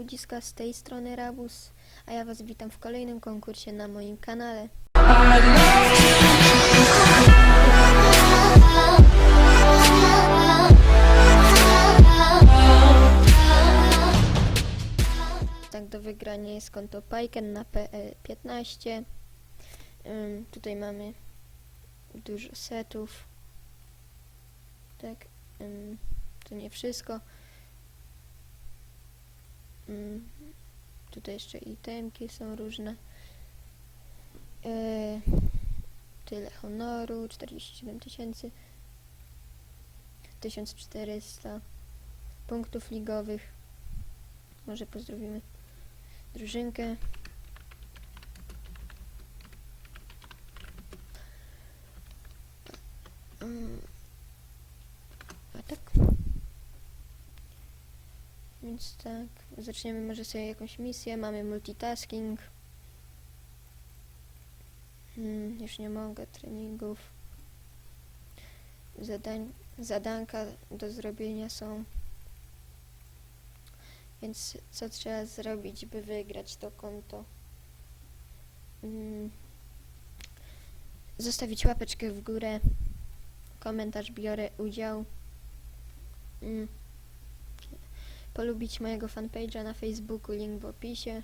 Ludziska z tej strony Rabus, a ja Was witam w kolejnym konkursie na moim kanale. Tak do wygrania jest konto Pajken na PL15. Ym, tutaj mamy dużo setów. Tak, ym, to nie wszystko. Ym, tutaj jeszcze itemki są różne. Yy, tyle honoru, 47 tysięcy. 1400 punktów ligowych. Może pozdrowimy drużynkę. Mm. A tak. Więc tak, zaczniemy może sobie jakąś misję. Mamy multitasking. Hmm, już nie mogę treningów. Zadań, zadanka do zrobienia są. Więc co trzeba zrobić, by wygrać to konto? Mm. Zostawić łapeczkę w górę. Komentarz biorę udział. Mm. Polubić mojego fanpage'a na Facebooku, link w opisie.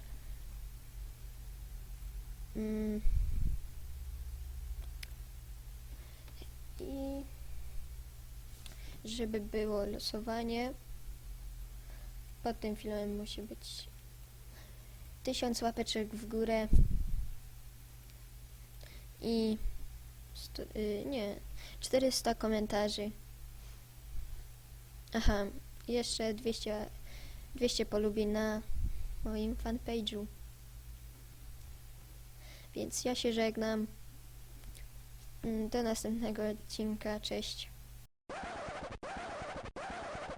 Mm. I żeby było losowanie, pod tym filmem musi być tysiąc łapeczek w górę i sto, y, nie, 400 komentarzy. Aha, jeszcze 200, 200 polubień na moim fanpage'u. Więc ja się żegnam. Do następnego odcinka. Cześć.